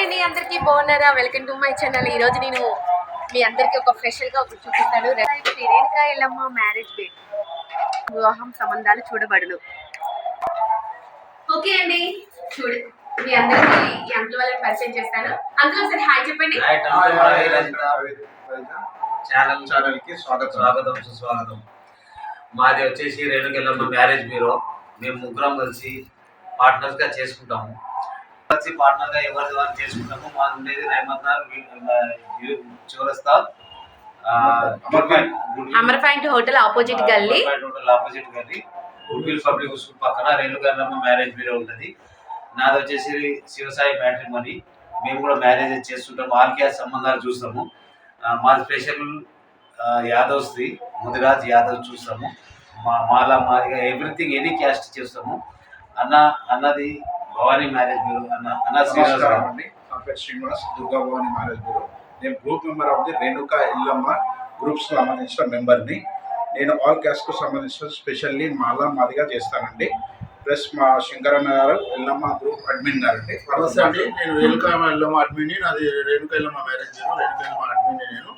అండి అందరికీ బాగున్నారా? వెల్కమ్ టు మై ఛానల్ ఈ రోజు నేను మీ అందరికీ ఒక స్పెషల్గా ఒకటి చూపిస్తాను. రేణుకా ఎల్లమ్మ మ్యారేజ్ డే వివాహం సంబంధాలు చూడబడును. ఓకే అండి. చూడు మీ అందరికీ ఈ అంకుల్ వాళ్ళని పరిచయం చేస్తాను. అంకుల్ ఒకసారి హాయ్ చెప్పండి. ఛానల్ ఛానల్కి స్వాగతం. స్వాగతం సుస్వాగతం. మాది వచ్చేసి రేణుకెళ్ళమ్మ మ్యారేజ్ బ్యూరో మేము ముగ్గురం కలిసి పార్ట్నర్స్గా చేసుకుంటాము. కలిసి పార్ట్నర్గా ఎవరిది వారు చేసుకుంటాము మాది ఉండేది రైమత్నార్ చివరస్తా అమర్ పాయింట్ హోటల్ ఆపోజిట్ గల్లీ. హోటల్ ఆపోజిట్ గల్లీ. గుడ్విల్ పబ్లిక్ స్కూల్ పక్కన రేణుకెళ్ళమ్మ మ్యారేజ్ బ్యూరో ఉంటుంది. నాది వచ్చేసి శివసాయి మ్యాట్రిమోని. మేము కూడా మ్యారేజ్ చేస్తుంటాము క్యాస్ట్ సంబంధాలు చూస్తాము. మాది స్పెషల్ యాదవ్స్ది ముదిరాజ్ యాదవ్ చూస్తాము. మా మాలా మాదిగా ఎవ్రీథింగ్ ఎనీ క్యాస్ట్ చేస్తాము. అన్న అన్నది భవానీ మ్యారేజ్ బ్యూరో అన్న అన్న శ్రీనివాస్ నమస్కారం గారు. అండి. నా పేరు శ్రీనివాస్ దుర్గా భవాని మ్యారేజ్ బ్యూరో. నేను group member of the Renuka Yellamma groups సంబంధించిన మెంబర్ని. నేను ఆల్ క్యాస్ట్కు సంబంధించిన స్పెషల్లీ మాలా మాదిగా చేస్తానండి. ప్లస్ మా శంకరన్న గారు ఎల్లమ్మ గ్రూప్ అడ్మిన్ గారు అండి నమస్తే అండి నేను రేణుకా ఎల్లమ్మ అడ్మిని నాది రేణుకా ఎల్లమ్మ మ్యారేజ్ నేను రేణుకా ఎల్లమ్మ అడ్మిని నేను.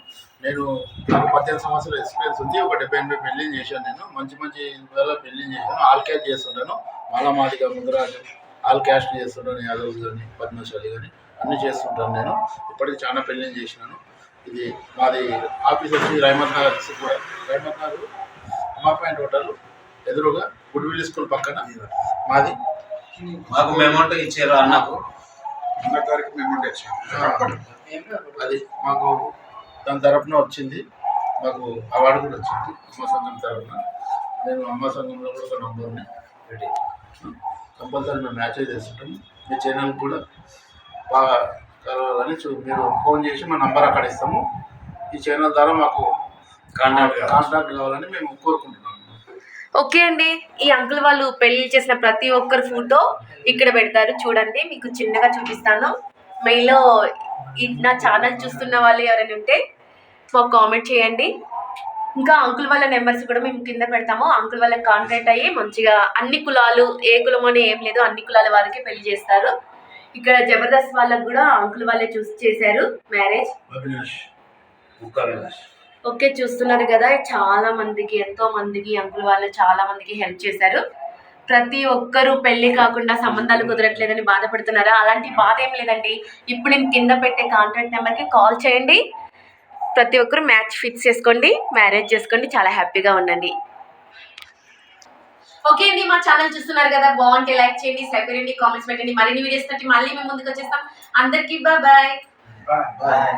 నేను నాకు పద్దెనిమిది సంవత్సరాల ఎక్స్పీరియన్స్ ఉంది. ఒక డెబ్బై ఎనభై పెళ్ళి చేశాను నేను. మంచి మంచి వేళ పెళ్ళి చేశాను. ఆల్ క్యాస్ట్ చేస్తుంటాను. మాలమాదిగా ముందరాజు. ఆల్ క్యాస్ట్ చేస్తుంటాను యాదవ్ కానీ పద్మశాలి కానీ అన్ని చేస్తుంటాను నేను. ఇప్పటికి చాలా పెళ్ళి చేసినాను. ఇది మాది ఆఫీస్ వచ్చి రైమత్ నగర్ కూడా. రైమత్ నగర్ అమర్ పాయింట్ హోటల్ ఎదురుగా గుడ్విల్ స్కూల్ పక్కన మాది. మాకు మెమౌంట్ ఇచ్చారు అన్నకు? అన్న గారికి మేము తెచ్చాము అది మాకు దాని తరపున వచ్చింది. మాకు అవార్డు కూడా వచ్చింది అమ్మ సంఘం తరపున. నేను అమ్మ సంఘంలో కూడా ఒక నంబర్ని పెట్టి కంపల్సరీ మేము మ్యాచ్ చేస్తుంటాం. మీ ఛానల్ కూడా బాగా కలవాలని చూ మీరు ఫోన్ చేసి మా నంబర్ అక్కడ ఇస్తాము. ఈ ఛానల్ ద్వారా మాకు కాంటాక్ట్. కాంటాక్ట్ కావాలని మేము కోరుకుంటున్నాము ఓకే అండి. ఈ అంకుల్ వాళ్ళు పెళ్ళి చేసిన ప్రతి ఒక్కరు ఫోటో ఇక్కడ పెడతారు. చూడండి మీకు చిన్నగా చూపిస్తాను. మెయిల్లో ఈ నా ఛానల్ చూస్తున్న వాళ్ళు ఎవరైనా ఉంటే మాకు కామెంట్ చేయండి. ఇంకా అంకుల్ వాళ్ళ నెంబర్స్ కూడా మేము కింద పెడతాము. అంకుల్ వాళ్ళకి కాంటాక్ట్ అయ్యి మంచిగా అన్ని కులాలు ఏ కులం అని ఏం లేదు అన్ని కులాల వారికి పెళ్ళి చేస్తారు. ఇక్కడ జబర్దస్త్ వాళ్ళకి కూడా అంకుల్ వాళ్ళే చూసి చేశారు. మ్యారేజ్. ఓకే చూస్తున్నారు కదా చాలా మందికి ఎంతో మందికి అంకుల్ వాళ్ళు చాలా మందికి హెల్ప్ చేశారు. ప్రతి ఒక్కరూ పెళ్ళి కాకుండా సంబంధాలు కుదరట్లేదని బాధపడుతున్నారా? అలాంటి బాధ ఏం లేదండి. ఇప్పుడు నేను కింద పెట్టే కాంటాక్ట్ నెంబర్కి కాల్ చేయండి. ప్రతి ఒక్కరు మ్యాచ్ ఫిక్స్ చేసుకోండి మ్యారేజ్ చేసుకోండి చాలా హ్యాపీగా ఉండండి. ఓకే అండి మా ఛానల్ చూస్తున్నారు కదా బాగుంటే లైక్ చేయండి సబ్స్క్రైబ్ చేయండి కామెంట్స్ పెట్టండి మరిన్ని వీడియోస్ తోటి మళ్ళీ మేము ముందుకు వచ్చేస్తాం. అందరికీ బాయ్ బాయ్ బాయ్